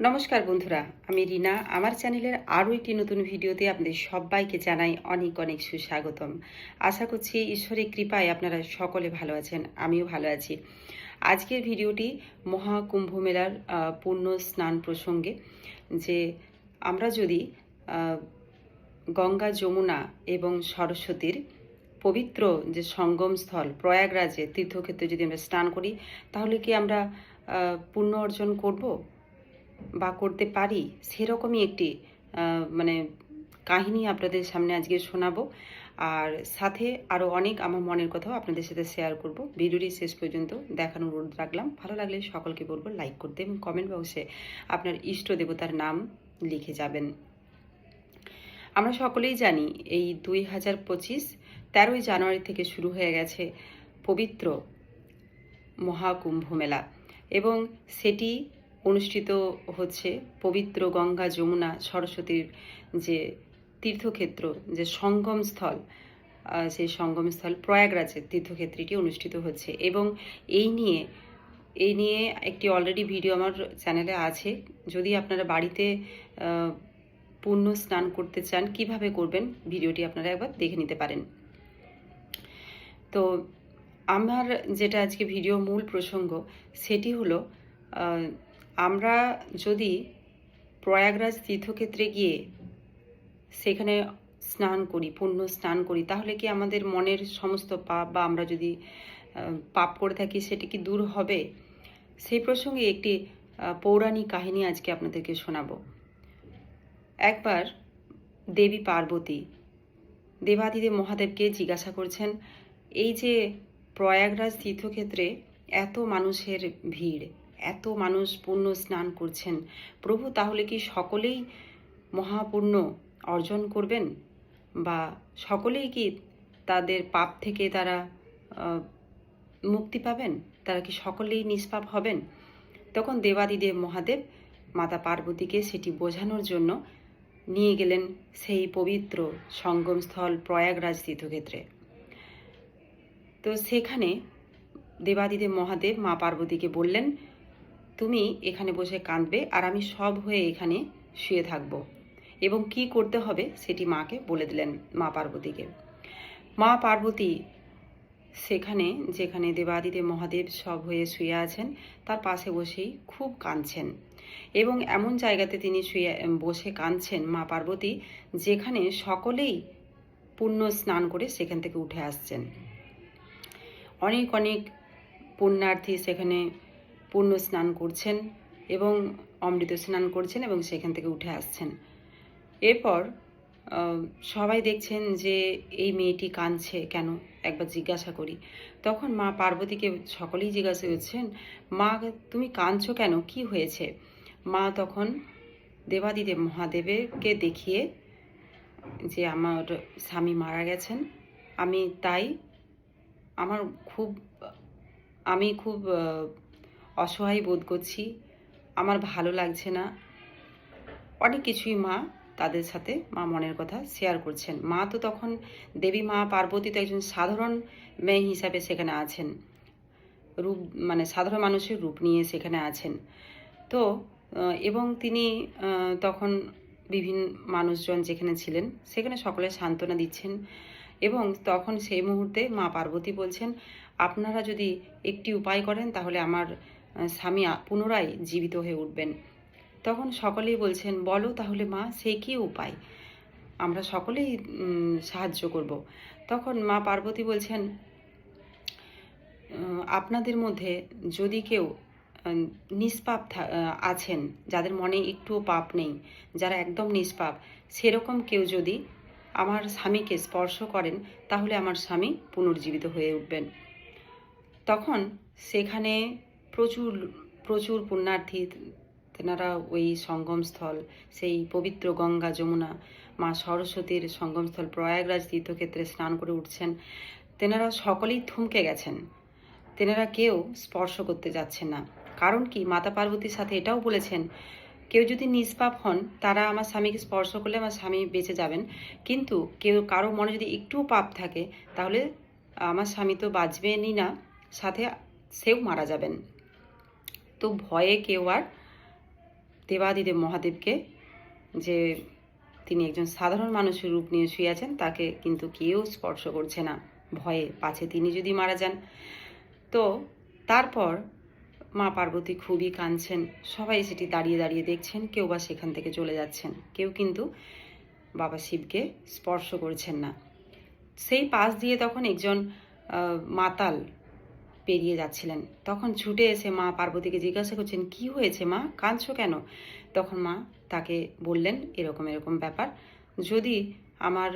নমস্কার বন্ধুরা, আমি রিনা। আমার চ্যানেলের আরও একটি নতুন ভিডিওতে আপনাদের সবাইকে জানাই অনেক অনেক সুস্বাগতম। আশা করছি ঈশ্বরের কৃপায় আপনারা সকলে ভালো আছেন, আমিও ভালো আছি। আজকের ভিডিওটি মহাকুম্ভ মেলার পূর্ণ স্নান প্রসঙ্গে, যে আমরা যদি গঙ্গা যমুনা এবং সরস্বতীর পবিত্র যে সঙ্গম স্থল, প্রয়াগরাজে তীর্থক্ষেত্রে যদি আমরা স্নান করি, তাহলে কি আমরা পুণ্য অর্জন করব? বা করতে পারি, সেরকমই একটি মানে কাহিনী আপনাদের সামনে আজকে শোনাবো। আর সাথে আরও অনেক আমার মনের কথাও আপনাদের সাথে শেয়ার করব। ভিডিওটি শেষ পর্যন্ত দেখানোর অনুরোধ রাখলাম। ভালো লাগলে সকলকে বলব লাইক করতে এবং কমেন্ট বক্সে আপনার ইষ্ট দেবতার নাম লিখে যাবেন। আমরা সকলেই জানি এই দুই হাজার পঁচিশ, তেরোই জানুয়ারি থেকে শুরু হয়ে গেছে পবিত্র মহাকুম্ভ মেলা এবং সেটি অনুষ্ঠিত হচ্ছে পবিত্র গঙ্গা যমুনা সরস্বতীর যে তীর্থক্ষেত্র, যে সঙ্গম স্থল সেই সঙ্গম স্থল প্রয়াগরাজের তীর্থক্ষেত্রটি অনুষ্ঠিত হচ্ছে। এবং এই নিয়ে এই নিয়ে একটি অলরেডি ভিডিও আমার চ্যানেলে আছে। যদি আপনারা বাড়িতে পূর্ণ স্নান করতে চান, কীভাবে করবেন ভিডিওটি আপনারা একবার দেখে নিতে পারেন। তো আমার যেটা আজকে ভিডিও মূল প্রসঙ্গ, সেটি হলো আমরা যদি প্রয়াগরাজ তীর্থক্ষেত্রে গিয়ে সেখানে স্নান করি, পুণ্য স্নান করি, তাহলে কি আমাদের মনের সমস্ত পাপ বা আমরা যদি পাপ করে থাকি সেটি কি দূর হবে? সেই প্রসঙ্গে একটি পৌরাণিক কাহিনী আজকে আপনাদেরকে শোনাবো। একবার দেবী পার্বতী, দেবাদিদেব মহাদেবকে জিজ্ঞাসা করছেন, এই যে প্রয়াগরাজ তীর্থক্ষেত্রে এত মানুষের ভিড় এত মানুষ পুণ্য স্নান করছেন। প্রভু, তাহলে কি সকলেই মহাপুণ্য অর্জন করবেন? বা সকলেই কি তাদের পাপ থেকে তারা মুক্তি পাবেন? তারা কি সকলেই নিষ্পাপ হবেন? তখন দেবাদিদেব মহাদেব মাতা পার্বতীকে সেটি বোঝানোর জন্য নিয়ে গেলেন সেই পবিত্র সঙ্গমস্থল প্রয়াগরাজ তীর্থক্ষেত্রে। তো সেখানে দেবাদিদেব মহাদেব মা পার্বতীকে বললেন তুমি এখানে বসে কাঁদবে আর আমি সব হয়ে এখানে শুয়ে থাকব। এবং কি করতে হবে সেটি মাকে বলে দিলেন মা পার্বতীকে। মা পার্বতী সেখানে, যেখানে দেবাদিদেব মহাদেব সব হয়ে শুয়ে আছেন, তার পাশে বসেই খুব কাঁদছেন। এবং এমন জায়গাতে তিনি শুয়ে বসে কাঁদছেন মা পার্বতী, যেখানে সকলেই পুণ্য স্নান করে সেখান থেকে উঠে আসছেন। অনেক অনেক পুণ্যার্থী সেখানে পুণ্য স্নান করছেন এবং অমৃত স্নান করছেন এবং সেখান থেকে উঠে আসছেন। এরপর সবাই দেখছেন যে এই মেয়েটি কাঁদছে কেন? একবার জিজ্ঞাসা করি। তখন মা পার্বতীকে সকলেই জিজ্ঞাসা করছেন, মা, তুমি কাঁদছো কেন? কি হয়েছে? মা তখন দেবাদিদেব মহাদেবকে দেখিয়ে যে আমার স্বামী মারা গেছেন, আমি তাই আমার খুব, আমি খুব অসহায় বোধ করছি। আমার ভালো লাগছে না। অনেক কিছুই মা তাদের সাথে, মা মনের কথা শেয়ার করছেন। মা তো তখন দেবী, মা, পার্বতী তো একজন সাধারণ মেয়ে হিসাবে সেখানে আছেন। রূপ মানে সাধারণ মানুষের রূপ নিয়ে সেখানে আছেন। তো এবং তিনি তখন বিভিন্ন মানুষজন যেখানে ছিলেন, সেখানে সকলে সান্ত্বনা দিচ্ছেন। এবং তখন সেই মুহূর্তে মা পার্বতী বলছেন, আপনারা যদি একটি উপায় করেন, তাহলে আমার স্বামী পুনরায় জীবিত হয়ে উঠবেন। তখন সকলেই বলছেন, বলো তাহলে মা সেই কী উপায়? আমরা সকলেই সাহায্য করব। তখন মা পার্বতী বলছেন আপনাদের মধ্যে যদি কেউ নিষ্পাপ আছেন, যাদের মনে একটুও পাপ নেই, যারা একদম নিষ্পাপ, সেরকম কেউ যদি আমার স্বামীকে স্পর্শ করেন, তাহলে আমার স্বামী পুনর্জীবিত হয়ে উঠবেন। তখন সেখানে প্রচুর প্রচুর পুণ্যার্থী তেনারা ওই সঙ্গমস্থল, সেই পবিত্র গঙ্গা যমুনা, মা সরস্বতীর সঙ্গমস্থল, প্রয়াগরাজ তীর্থক্ষেত্রে স্নান করে উঠছেন। তেনারা সকলেই থমকে গেছেন। তেনারা কেউ স্পর্শ করতে যাচ্ছেন না। কারণ কি? মাতা পার্বতীর সাথে এটাও বলেছেন, কেউ যদি নিষ্পাপ হন, তারা আমার স্বামীকে স্পর্শ করলে আমার স্বামী বেঁচে যাবেন। কিন্তু কেউ, কারও মনে যদি একটুও পাপ থাকে, তাহলে আমার স্বামী তো বাঁচবেনই না, সাথে সেও মারা যাবেন। তো ভয়ে কেউ আর দেবাদিদেব মহাদেবকে যে তিনি একজন সাধারণ মানুষের রূপ নিয়ে শুয়ে আছেন, তাকে কিন্তু কেউ স্পর্শ করছে না। ভয়ে পাছে তিনি যদি মারা যান। তো তারপর মা পার্বতী খুবই কাঁদছেন। সবাই সেটি দাঁড়িয়ে দাঁড়িয়ে দেখছেন, কেউ বা সেখান থেকে চলে যাচ্ছেন। কেউ কিন্তু বাবা শিবকে স্পর্শ করছেন না। সেই পাশ দিয়ে তখন একজন মাতাল পেরিয়ে যাচ্ছিলেন। তখন ছুটে এসে মা পার্বতীকে জিজ্ঞাসা করছেন, কি হয়েছে মা? কাঁদছো কেন? তখন মা তাকে বললেন, এরকম এরকম ব্যাপার। যদি আমার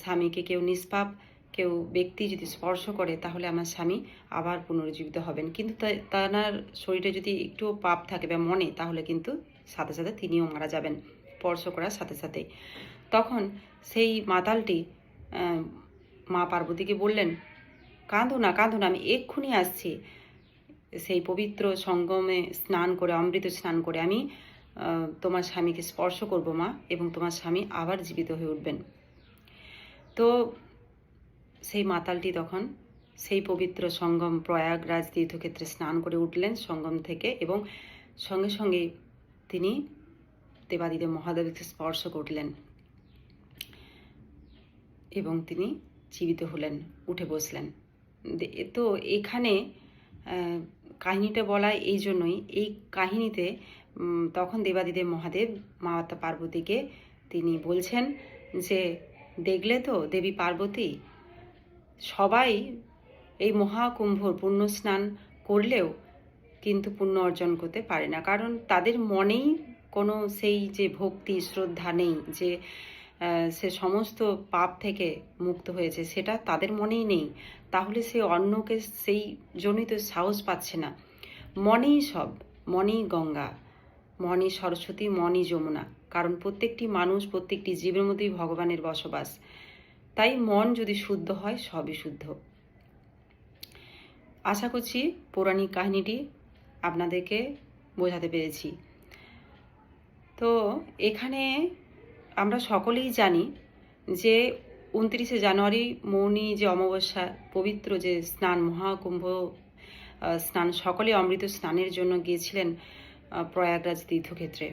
স্বামীকে কেউ নিষ্পাপ, কেউ ব্যক্তি যদি স্পর্শ করে, তাহলে আমার স্বামী আবার পুনরুজ্জীবিত হবেন। কিন্তু তার শরীরে যদি একটু পাপ থাকে বা মনে, তাহলে কিন্তু সাথে সাথে তিনিও মারা যাবেন, স্পর্শ করার সাথে সাথেই। তখন সেই মাতালটি মা পার্বতীকে বললেন কাঁদো না কাঁদো না, আমি এক্ষুনি আসছি। সেই পবিত্র সঙ্গমে স্নান করে, অমৃত স্নান করে আমি তোমার স্বামীকে স্পর্শ করব মা, এবং তোমার স্বামী আবার জীবিত হয়ে উঠবেন। তো সেই মাতালটি তখন সেই পবিত্র সঙ্গম প্রয়াগরাজ তীর্থক্ষেত্রে স্নান করে উঠলেন সঙ্গম থেকে, এবং সঙ্গে সঙ্গে তিনি দেবাদিদেব মহাদেবকে স্পর্শ করলেন এবং তিনি জীবিত হলেন, উঠে বসলেন। তো এখানে কাহিনীটা বলা এই জন্যই, এই কাহিনীতে তখন দেবাদিদেব মহাদেব মাতা পার্বতীকে তিনি বলছেন যে, দেখলে তো দেবী পার্বতী, সবাই এই মহাকুম্ভর পুণ্য স্নান করলেও কিন্তু পুণ্য অর্জন করতে পারে না। কারণ তাদের মনেই কোনো সেই যে ভক্তি, শ্রদ্ধা নেই যে সে সমস্ত পাপ থেকে মুক্ত হয়েছে, সেটা তাদের মনেই নেই। তাহলে সে অন্যকে সেই জন্যই তো সাহস পাচ্ছে না। মনেই সব, মনেই গঙ্গা, মনই সরস্বতী, মনই যমুনা, কারণ প্রত্যেকটি মানুষ প্রত্যেকটি জীবের মধ্যেই ভগবানের বসবাস। তাই মন যদি শুদ্ধ হয়, সবই শুদ্ধ। আশা করছি পৌরাণিক কাহিনীটি আপনাদেরকে বোঝাতে পেরেছি। তো এখানে আমরা সকলেই জানি যে উনত্রিশে জানুয়ারি মৌনি যে অমাবস্যা, পবিত্র যে স্নান, মহাকুম্ভ স্নান, সকলে অমৃত স্নানের জন্য গিয়েছিলেন প্রয়াগরাজ তীর্থক্ষেত্রে।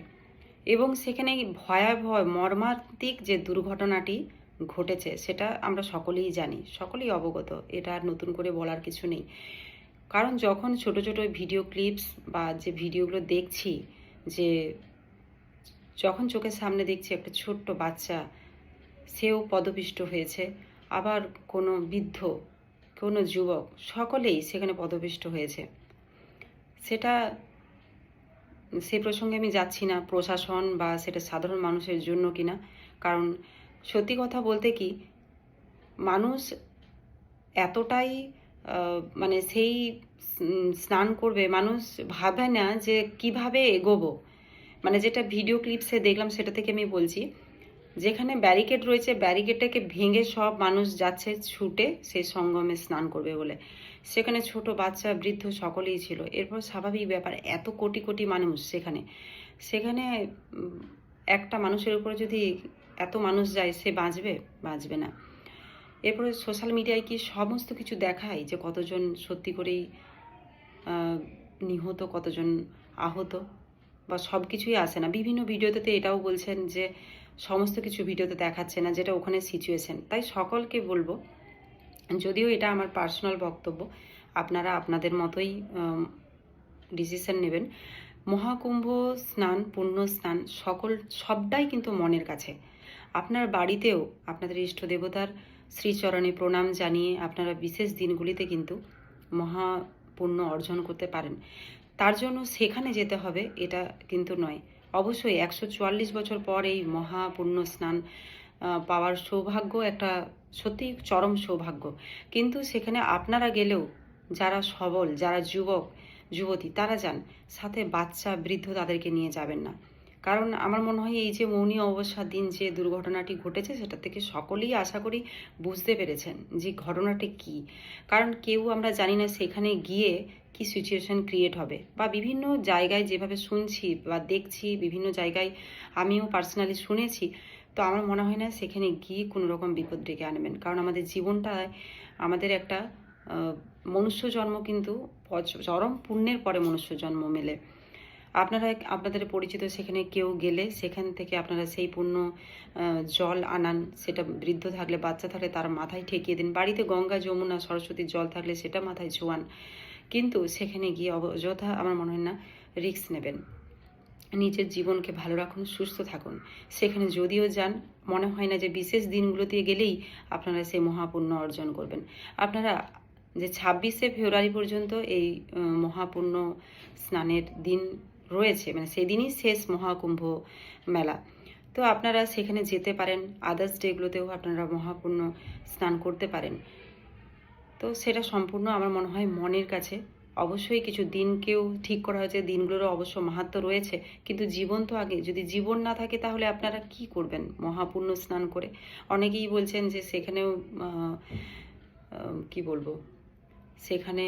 এবং সেখানে ভয়াবহ, মর্মান্তিক যে দুর্ঘটনাটি ঘটেছে, সেটা আমরা সকলেই জানি, সকলেই অবগত, এটা আর নতুন করে বলার কিছু নেই। কারণ যখন ছোট ছোট ভিডিও ক্লিপস বা যে ভিডিওগুলো দেখছি যে যখন চোখের সামনে দেখছি একটা ছোট্ট বাচ্চা, সেও পদপিষ্ট হয়েছে। আবার কোনো বৃদ্ধ, কোনো যুবক, সকলেই সেখানে পদপিষ্ট হয়েছে। সেটা, সে প্রসঙ্গে আমি যাচ্ছি না, প্রশাসন বা সেটা সাধারণ মানুষের জন্য কিনা। কারণ সত্যি কথা বলতে কি, মানুষ এতটাই মানে সেই স্নান করবে, মানুষ ভাবে না যে কীভাবে এগোবো। মানে যেটা ভিডিও ক্লিপসে দেখলাম, সেটা থেকে আমি বলছি। যেখানে ব্যারিকেড রয়েছে ব্যারিকেডটাকে ভেঙে সব মানুষ যাচ্ছে ছুটে সেই সঙ্গমে স্নান করবে বলে। সেখানে ছোট বাচ্চা, বৃদ্ধ সকলেই ছিল। এরপর স্বাভাবিক ব্যাপার, এত কোটি কোটি মানুষ সেখানে। সেখানে একটা মানুষের উপরে যদি এত মানুষ যায়, সে বাঁচবে? বাঁচবে না। এরপরে সোশ্যাল মিডিয়ায় কি সমস্ত কিছু দেখায় যে কতজন সত্যি করেই নিহত, কতজন আহত? বা সব কিছুই আসে না। বিভিন্ন ভিডিওতে এটাও বলছেন যে সমস্ত কিছু ভিডিওতে দেখাচ্ছে না যেটা ওখানে সিচুয়েশন তাই সকলকে বলব, যদিও এটা আমার পার্সোনাল বক্তব্য, আপনারা আপনাদের মতোই ডিসিশন নেবেন। মহাকুম্ভ স্নান, পুণ্য স্নান, সকল, সবটাই কিন্তু মনের কাছে। আপনার বাড়িতেও আপনাদের ইষ্ট দেবতার শ্রীচরণে প্রণাম জানিয়ে আপনারা বিশেষ দিনগুলিতে কিন্তু মহা পুণ্য অর্জন করতে পারেন। তার জন্য সেখানে যেতে হবে, এটা কিন্তু নয়। অবশ্যই একশো চুয়াল্লিশ বছর পর এই মহা পুণ্য স্নান পাওয়ার সৌভাগ্য একটা সত্যি চরম সৌভাগ্য। কিন্তু সেখানে আপনারা গেলেও যারা সবল, যারা যুবক, যুবতী, তারা যান, সাথে বাচ্চা, বৃদ্ধ তাদেরকে নিয়ে যাবেন না। কারণ আমার মনে হয় এই যে মৌনী অবস্যার দিন যে দুর্ঘটনাটি ঘটেছে, সেটা থেকে সকলেই আশা করি বুঝতে পেরেছেন যে ঘটনাটি কি। কারণ কেউ আমরা জানি না সেখানে গিয়ে কি সিচুয়েশন ক্রিয়েট হবে? বা বিভিন্ন জায়গায় যেভাবে শুনছি বা দেখছি, বিভিন্ন জায়গায় আমিও পার্সোনালি শুনেছি, তো আমার মনে হয় না সেখানে গিয়ে কোনো রকম বিপদ ডেকে আনবেন। কারণ আমাদের জীবনটায় আমাদের একটা মনুষ্য জন্ম কিন্তু চরম পুণ্যের পরে মনুষ্য জন্ম মেলে। আপনারা, আপনাদের পরিচিত সেখানে কেউ গেলে সেখান থেকে আপনারা সেই পূর্ণ জল আনান, সেটা বৃদ্ধ থাকলে, বাচ্চা থাকলে তার মাথায় ঠেকিয়ে দিন। বাড়িতে গঙ্গা, যমুনা, সরস্বতীর জল থাকলে সেটা মাথায় ছোঁয়ান কিন্তু সেখানে গিয়ে অযথা আমার মনে হয় না রিস্ক নেবেন। নিজের জীবনকে ভালো রাখুন, সুস্থ থাকুন। সেখানে যদিও যান, মনে হয় না যে বিশেষ দিনগুলোতে গেলেই আপনারা সেই মহাপুণ্য অর্জন করবেন। আপনারা যে ছাব্বিশে ফেব্রুয়ারি পর্যন্ত এই মহাপুণ্য স্নানের দিন রয়েছে মানে সেদিনই শেষ মহাকুম্ভ মেলা। তো আপনারা সেখানে যেতে পারেন আদার্স ডেগুলোতেও আপনারা মহাপুণ্য স্নান করতে পারেন। তো সেটা সম্পূর্ণ আমার মনে হয় মনের কাছে। অবশ্যই কিছু দিনকেও ঠিক করা হয়েছে, দিনগুলোরও অবশ্য মাহাত্ম রয়েছে। কিন্তু জীবন তো আগে, যদি জীবন না থাকে তাহলে আপনারা কি করবেন? মহাপুণ্য স্নান করে। অনেকেই বলছেন যে সেখানেও কি বলব? সেখানে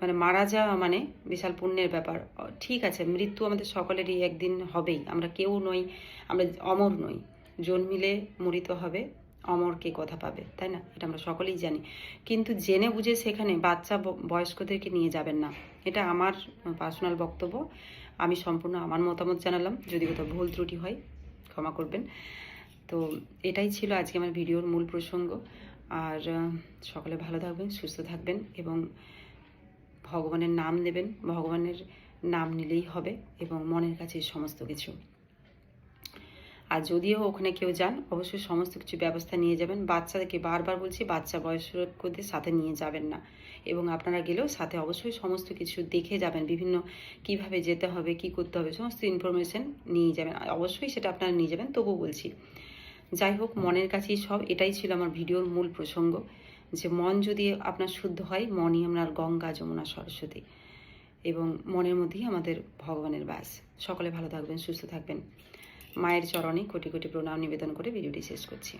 মানে মারা যাওয়া মানে বিশাল পুণ্যের ব্যাপার। ঠিক আছে, মৃত্যু আমাদের সকলেরই একদিন হবেই। আমরা কেউ নই, আমরা অমর নই। জন্মিলে মরিত হবে। অমর কে কথা পাবে, তাই না? এটা আমরা সকলেই জানি। কিন্তু জেনে বুঝে সেখানে বাচ্চা বয়স্কদেরকে নিয়ে যাবেন না। এটা আমার পার্সোনাল বক্তব্য। আমি সম্পূর্ণ আমার মতামত জানালাম। যদি কোথাও ভুল ত্রুটি হয়, ক্ষমা করবেন। তো এটাই ছিল আজকে আমার ভিডিওর মূল প্রসঙ্গ। আর, সকলে ভালো থাকবেন, সুস্থ থাকবেন এবং ভগবানের নাম নেবেন। ভগবানের নাম নিলেই হবে এবং মনের কাছে সমস্ত কিছু। আর যদিও ওখানে কেউ যান, অবশ্যই সমস্ত কিছু ব্যবস্থা নিয়ে যাবেন। বাচ্চাদেরকে বারবার বলছি, বাচ্চা বয়স্কদের সাথে নিয়ে যাবেন না। এবং আপনারা গেলেও সাথে অবশ্যই সমস্ত কিছু দেখে যাবেন, বিভিন্ন কীভাবে যেতে হবে, কি করতে হবে, সমস্ত ইনফরমেশন নিয়ে যাবেন। অবশ্যই সেটা আপনারা নিয়ে যাবেন, তবুও বলছি। যাই হোক, মনের কাছেই সব, এটাই ছিল আমার ভিডিওর মূল প্রসঙ্গ, যে মন যদি আপনার শুদ্ধ হয়, মনই আপনার গঙ্গা, যমুনা, সরস্বতী। এবং মনের মধ্যেই আমাদের ভগবানের বাস। সকলে ভালো থাকবেন, সুস্থ থাকবেন। মায়ের চরণে কোটি কোটি প্রণাম নিবেদন করে ভিডিওটি শেষ করছি।